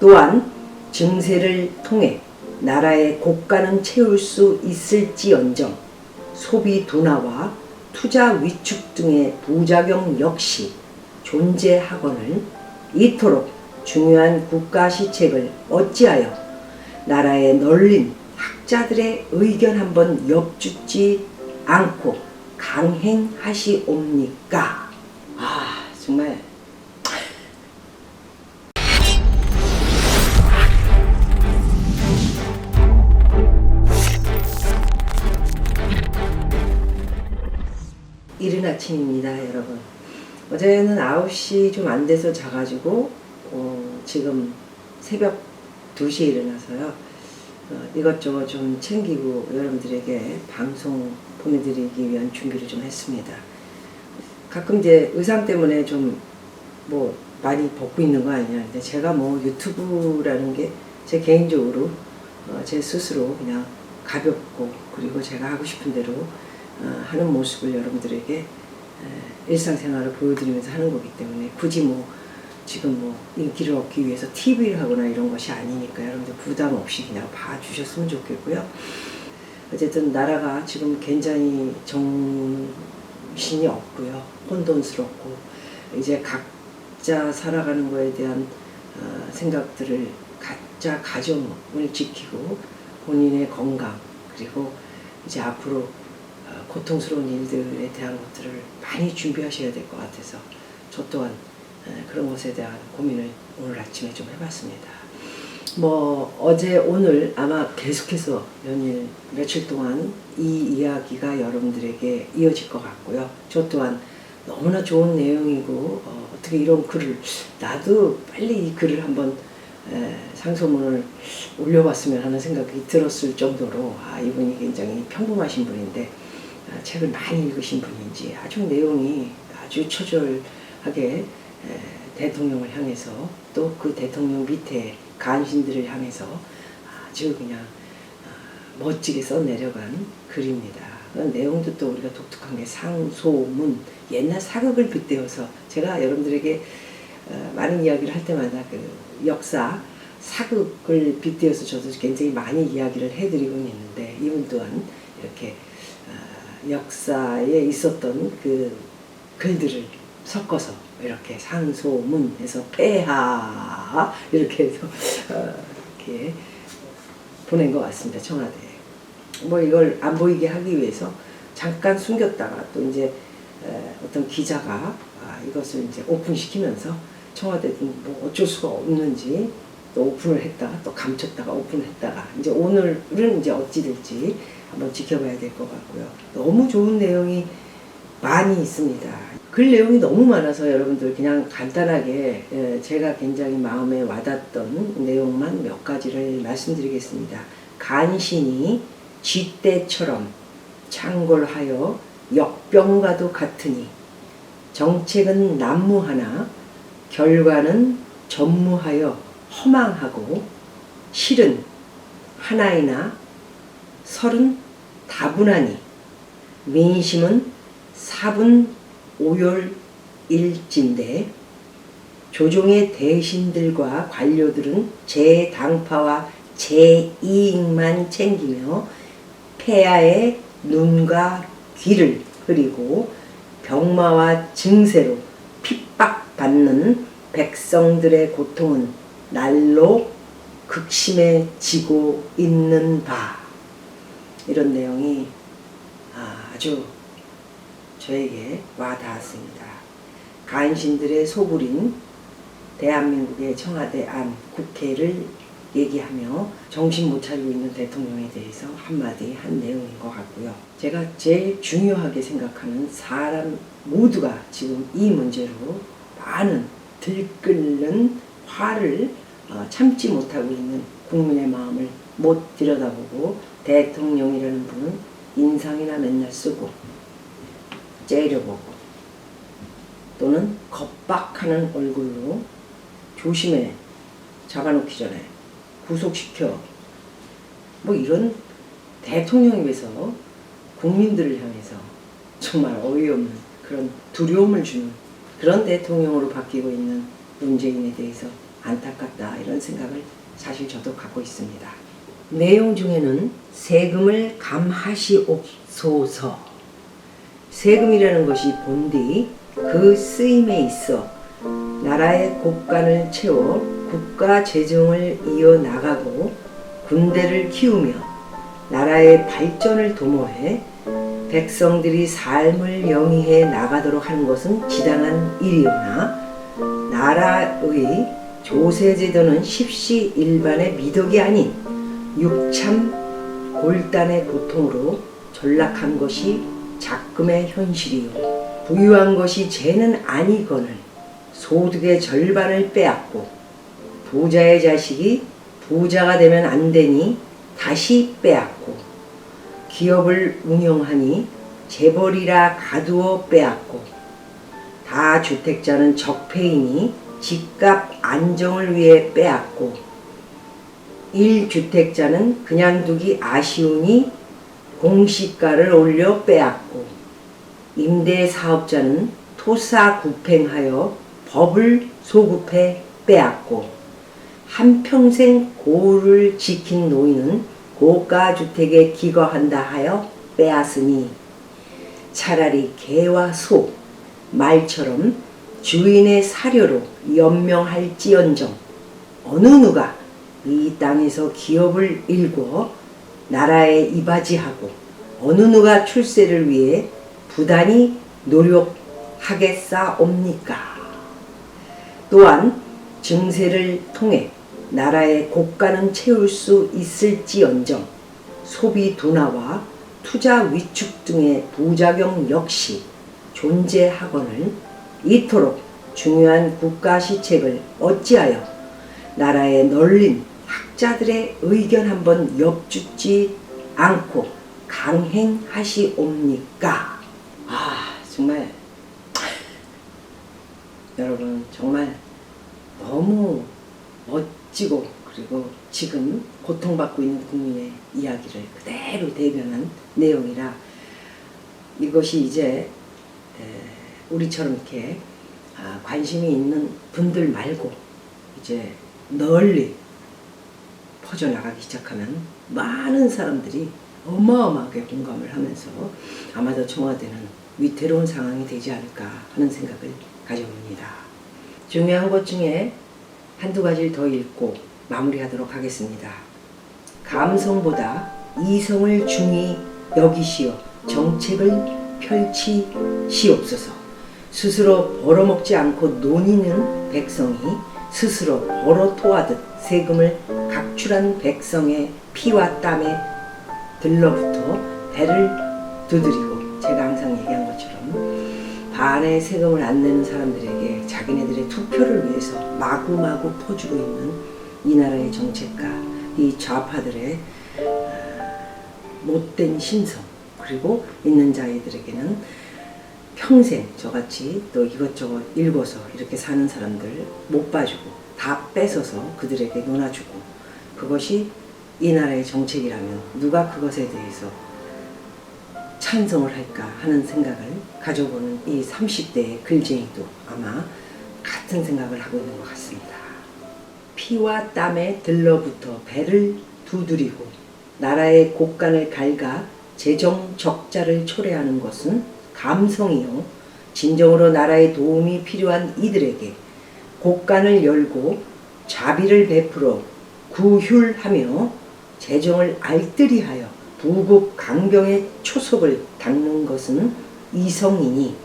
또한 증세를 통해 나라의 고가는 채울 수 있을지언정 소비 둔화와 투자 위축 등의 부작용 역시 존재하거늘 이토록 중요한 국가 시책을 어찌하여 나라의 널린 학자들의 의견 한번 엿주지 않고 강행하시옵니까? 아 정말 아침입니다, 여러분. 어제는 9시 좀 안 돼서 자가지고, 어, 지금 새벽 2시에 일어나서요. 어, 이것저것 좀 챙기고 여러분들에게 방송 보내드리기 위한 준비를 좀 했습니다. 가끔 이제 의상 때문에 좀 뭐 많이 벗고 있는 거 아니냐. 근데 제가 뭐 유튜브라는 게 제 개인적으로 어, 제 스스로 그냥 가볍고 그리고 제가 하고 싶은 대로 어, 하는 모습을 여러분들에게 에, 일상생활을 보여드리면서 하는 거기 때문에 굳이 뭐 지금 뭐 인기를 얻기 위해서 TV를 하거나 이런 것이 아니니까 여러분들 부담 없이 그냥 봐주셨으면 좋겠고요. 어쨌든 나라가 지금 굉장히 정신이 없고요. 혼돈스럽고 이제 각자 살아가는 거에 대한 어, 생각들을 각자 가정을 지키고 본인의 건강 그리고 이제 앞으로 어, 고통스러운 일들에 대한 것들을 많이 준비하셔야 될 것 같아서 저 또한 에, 그런 것에 대한 고민을 오늘 아침에 좀 해봤습니다. 뭐 어제 오늘 아마 계속해서 연일 며칠 동안 이 이야기가 여러분들에게 이어질 것 같고요. 저 또한 너무나 좋은 내용이고 어, 떻게 이런 글을 나도 빨리 이 글을 한번 에, 상소문을 올려봤으면 하는 생각이 들었을 정도로 아 이분이 굉장히 평범하신 분인데 아, 책을 많이 읽으신 분인지 아주 내용이 아주 처절하게 에, 대통령을 향해서 또 그 대통령 밑에 간신들을 향해서 아주 그냥 아, 멋지게 써내려간 글입니다. 그 내용도 또 우리가 독특한 게 상소문 옛날 사극을 빗대어서 제가 여러분들에게 어, 많은 이야기를 할 때마다 그 역사 사극을 빗대어서 저도 굉장히 많이 이야기를 해드리고 있는데 이분 또한 이렇게 어, 역사에 있었던 그 글들을 섞어서 이렇게 상소문해서 폐하 이렇게 해서 어, 이렇게 보낸 것 같습니다 청와대에. 뭐 이걸 안 보이게 하기 위해서 잠깐 숨겼다가 또 이제 에, 어떤 기자가 아, 이것을 이제 오픈시키면서 청와대도 뭐 어쩔 수가 없는지 또 오픈을 했다가 또 감췄다가 오픈을 했다가 이제 오늘은 이제 어찌 될지 한번 지켜봐야 될 것 같고요. 너무 좋은 내용이 많이 있습니다. 글 내용이 너무 많아서 여러분들 그냥 간단하게 에, 제가 굉장히 마음에 와닿던 내용만 몇 가지를 말씀드리겠습니다. 간신히 쥐떼처럼 창궐하여 역병과도 같으니 정책은 난무하나 결과는 전무하여 허망하고 실은 하나이나 설은 다분하니 민심은 사분 오열일진데 조종의 대신들과 관료들은 제 당파와 제 이익만 챙기며 폐하의 눈과 귀를 흐리고 병마와 증세로 핍박받는 백성들의 고통은 날로 극심해지고 있는 바 이런 내용이 아주 저에게 와 닿았습니다. 간신들의 소굴인 대한민국의 청와대 안 국회를 얘기하며 정신 못 차리고 있는 대통령에 대해서 한마디 한 내용인 것 같고요. 제가 제일 중요하게 생각하는 사람 모두가 지금 이 문제로 많은 들끓는 화를 어, 참지 못하고 있는 국민의 마음을 못 들여다보고 대통령이라는 분은 인상이나 맨날 쓰고 째려보고 또는 겁박하는 얼굴로 조심해 잡아놓기 전에 구속시켜. 뭐 이런 대통령에 비해서 국민들을 향해서 정말 어이없는 그런 두려움을 주는 그런 대통령으로 바뀌고 있는 문재인에 대해서 안타깝다 이런 생각을 사실 저도 갖고 있습니다. 내용 중에는 세금을 감하시옵소서 세금이라는 것이 본디 그 쓰임에 있어 나라의 곳간을 채워 국가 재정을 이어 나가고 군대를 키우며 나라의 발전을 도모해 백성들이 삶을 영위해 나가도록 하는 것은 지당한 일이오나 나라의 조세제도는 십시 일반의 미덕이 아닌 육참 골단의 고통으로 전락한 것이 작금의 현실이요. 부유한 것이 죄는 아니거늘 소득의 절반을 빼앗고 부자의 자식이 부자가 되면 안 되니 다시 빼앗고 기업을 운영하니 재벌이라 가두어 빼앗고 다주택자는 적폐이니 집값 안정을 위해 빼앗고 1주택자는 그냥 두기 아쉬우니 공시가를 올려 빼앗고 임대사업자는 토사구팽하여 법을 소급해 빼앗고 한평생 고를 지킨 노인은 고가주택에 기거한다 하여 빼앗으니 차라리 개와 소, 말처럼 주인의 사료로 연명할지언정 어느 누가 이 땅에서 기업을 일궈 나라에 이바지하고 어느 누가 출세를 위해 부단히 노력하겠사옵니까? 또한 증세를 통해 나라의 고가는 채울 수 있을지언정 소비 둔화와 투자 위축 등의 부작용 역시 존재하거늘 이토록 중요한 국가 시책을 어찌하여 나라에 널린 학자들의 의견 한번 엿주지 않고 강행하시옵니까? 아 정말 여러분 정말 너무 멋지고 그리고 지금 고통받고 있는 국민의 이야기를 그대로 대변한 내용이라 이것이 이제 에, 우리처럼 이렇게 아, 관심이 있는 분들 말고 이제 널리 퍼져나가기 시작하면 많은 사람들이 어마어마하게 공감을 하면서 아마도 청와대는 위태로운 상황이 되지 않을까 하는 생각을 가져봅니다. 중요한 것 중에 한두 가지를 더 읽고 마무리하도록 하겠습니다. 감성보다 이성을 중히 여기시어 정책을 펼치시옵소서. 스스로 벌어먹지 않고 논의는 백성이 스스로 벌어 토하듯 세금을 각출한 백성의 피와 땀에 들러붙어 배를 두드리고 제가 항상 얘기한 것처럼 반의 세금을 안 내는 사람들에게 자기네들의 투표를 위해서 마구마구 퍼주고 있는 이 나라의 정책과 이 좌파들의 어, 못된 심성 그리고 있는 자들에게는 평생 저같이 또 이것저것 읽어서 이렇게 사는 사람들 못 봐주고 다 뺏어서 그들에게 놀아주고 그것이 이 나라의 정책이라면 누가 그것에 대해서 찬성을 할까 하는 생각을 가져보는 이 30대의 글쟁이도 아마 같은 생각을 하고 있는 것 같습니다. 피와 땀에 들러붙어 배를 두드리고 나라의 곳간을 갉아 재정 적자를 초래하는 것은 감성이요. 진정으로 나라의 도움이 필요한 이들에게 곳간을 열고 자비를 베풀어 구휼하며 재정을 알뜰히하여 부국 강병의 초속을 닦는 것은 이성이니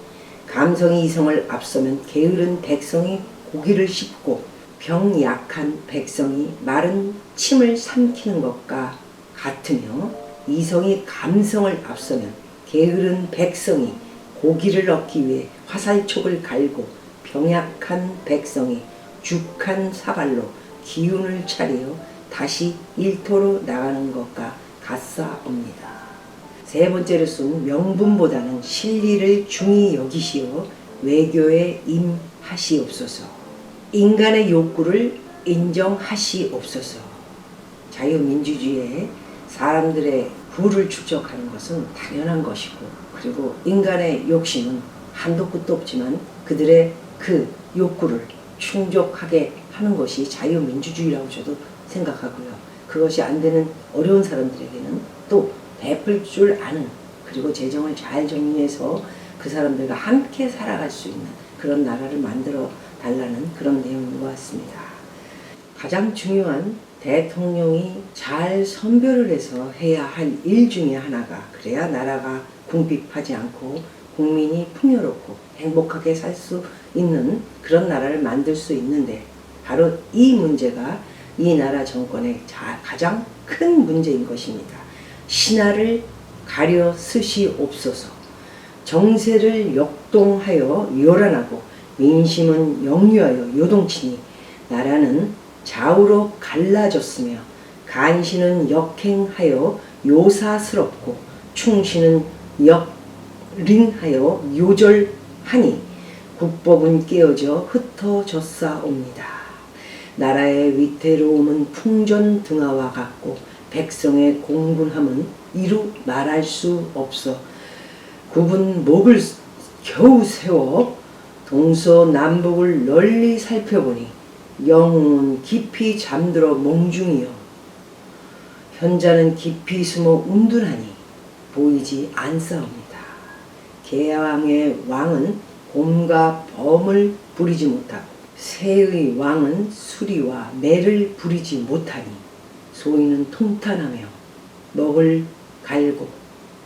감성이 이성을 앞서면 게으른 백성이 고기를 씹고 병 약한 백성이 마른 침을 삼키는 것과 같으며 이성이 감성을 앞서면 게으른 백성이 고기를 얻기 위해 화살촉을 갈고 병약한 백성이 죽한 사발로 기운을 차리어 다시 일터로 나가는 것과 같사옵니다. 세 번째로 쓴 명분보다는 실리를 중히 여기시어 외교에 임하시옵소서. 인간의 욕구를 인정하시옵소서. 자유민주주의에 사람들의 부를 축적하는 것은 당연한 것이고 그리고 인간의 욕심은 한도 끝도 없지만 그들의 그 욕구를 충족하게 하는 것이 자유민주주의라고 저도 생각하고요. 그것이 안 되는 어려운 사람들에게는 또 베풀 줄 아는 그리고 재정을 잘 정리해서 그 사람들과 함께 살아갈 수 있는 그런 나라를 만들어 달라는 그런 내용인 것 같습니다. 가장 중요한 대통령이 잘 선별을 해서 해야 할 일 중에 하나가 그래야 나라가 궁핍하지 않고 국민이 풍요롭고 행복하게 살 수 있는 그런 나라를 만들 수 있는데 바로 이 문제가 이 나라 정권의 자- 가장 큰 문제인 것입니다. 신하를 가려 쓰시옵소서. 정세를 역동하여 요란하고 민심은 영유하여 요동치니 나라는 좌우로 갈라졌으며 간신은 역행하여 요사스럽고 충신은 역린하여 요절하니 국법은 깨어져 흩어졌사옵니다. 나라의 위태로움은 풍전 등하와 같고 백성의 공분함은 이루 말할 수 없어 굽은 목을 겨우 세워 동서남북을 널리 살펴보니 영웅은 깊이 잠들어 몽중이요 현자는 깊이 숨어 운둔하니 보이지 않사옵니다. 개왕의 왕은 곰과 범을 부리지 못하고 새의 왕은 수리와 매를 부리지 못하니 소인은 통탄하며 먹을 갈고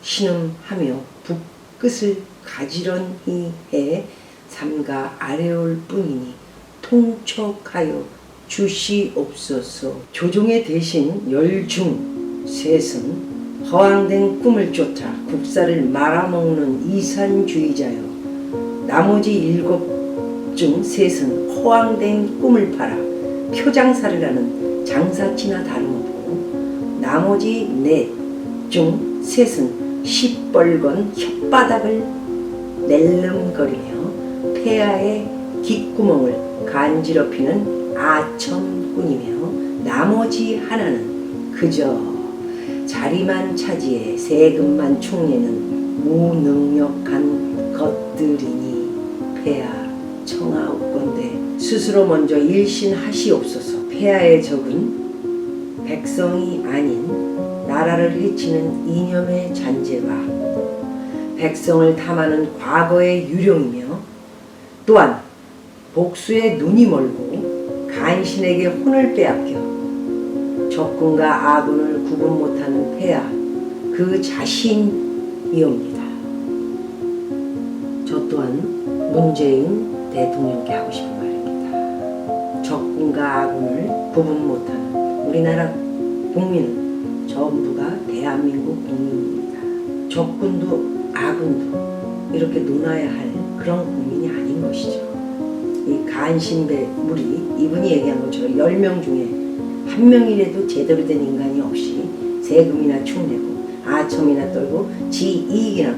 신음하며 북끝을 가지런히 해 삼가 아래올 뿐이니 통촉하여 주시옵소서. 조종의 대신 열중 셋은 허황된 꿈을 쫓아 국사를 말아먹는 이산주의자여 나머지 일곱 중 셋은 허황된 꿈을 팔아 표장사를 하는 장사치나 다름없고 나머지 넷 중 셋은 시뻘건 혓바닥을 낼름거리며 폐하의 귓구멍을 간지럽히는 아첨꾼이며 나머지 하나는 그저 자리만 차지해 세금만 축내는 무능력한 것들이니 폐하 청하옵건대 스스로 먼저 일신하시옵소서. 폐하의 적은 백성이 아닌 나라를 해치는 이념의 잔재와 백성을 탐하는 과거의 유령이며 또한 복수의 눈이 멀고 간신에게 혼을 빼앗겨 적군과 아군을 구분 못하는 폐하 그 자신이옵니다. 저 또한 문재인 대통령께 하고 싶은 말입니다. 적군과 아군을 구분 못하는 우리나라 국민은 전부가 대한민국 국민입니다. 적군도 아군도 이렇게 논아야 할 그런 국민이 아닌 것이죠. 이 간신배 무리 이분이 얘기한 것처럼 10명 중에 한 명이라도 제대로 된 인간이 없이 세금이나 축내고 아첨이나 떨고 지 이익이나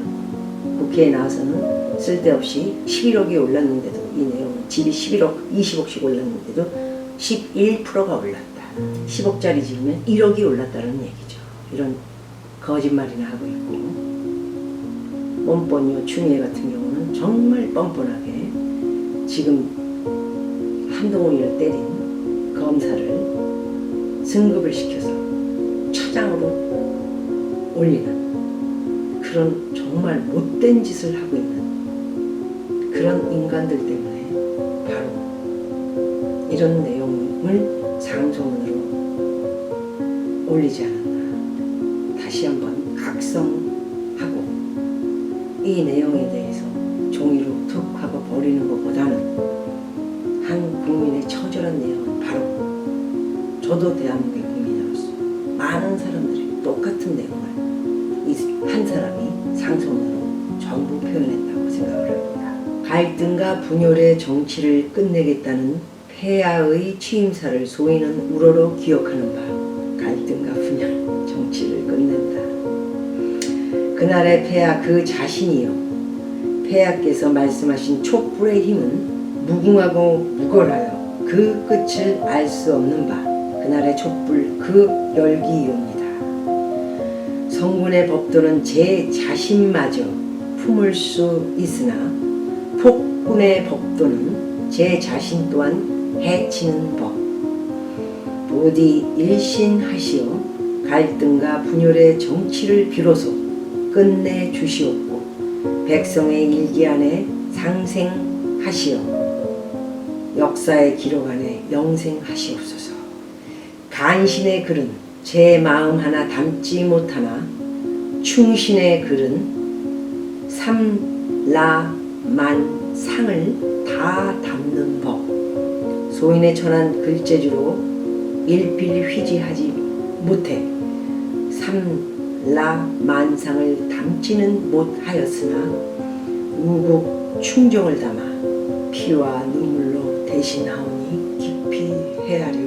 국회에 나와서는 쓸데없이 11억이 올랐는데도 이 내용은 집이 11억, 20억씩 올랐는데도 11%가 올랐다. 10억짜리 집이면 1억이 올랐다는 얘기죠. 이런 거짓말이나 하고 있고 뻔뻔요 추미애 같은 경우는 정말 뻔뻔하게 지금 한동훈이를 때린 검사를 승급을 시켜서 차장으로 올리는 그런 정말 못된 짓을 하고 있는 그런 인간들 때문에 바로 이런 내용을 상소문으로 올리지 않았나. 다시 한번 각성하고 이 내용에 툭 버리는 것보다는 한 국민의 처절한 내용은 바로 저도 대한민국의 국민으로서 많은 사람들이 똑같은 내용을 이한 사람이 상소문으로 전부 표현했다고 생각을 합니다. 갈등과 분열의 정치를 끝내겠다는 폐하의 취임사를 소위는 우러러 기억하는 바 갈등과 분열 정치를 끝낸다. 그날의 폐하 그 자신이요 폐하께서 말씀하신 촛불의 힘은 무궁하고 무걸하여 그 끝을 알 수 없는 바 그날의 촛불 그 열기이옵니다. 성군의 법도는 제 자신마저 품을 수 있으나 폭군의 법도는 제 자신 또한 해치는 법. 부디 일신하시어 갈등과 분열의 정치를 비로소 끝내 주시옵고 백성의 일기 안에 상생하시어. 역사의 기록 안에 영생하시옵소서. 간신의 글은 제 마음 하나 담지 못하나 충신의 글은 삼라만 상을 다 담는 법. 소인의 천한 글재주로 일필 휘지하지 못해 삼라만상을 담지는 못하였으나 우국 충정을 담아 피와 눈물로 대신하오니 깊이 헤아려.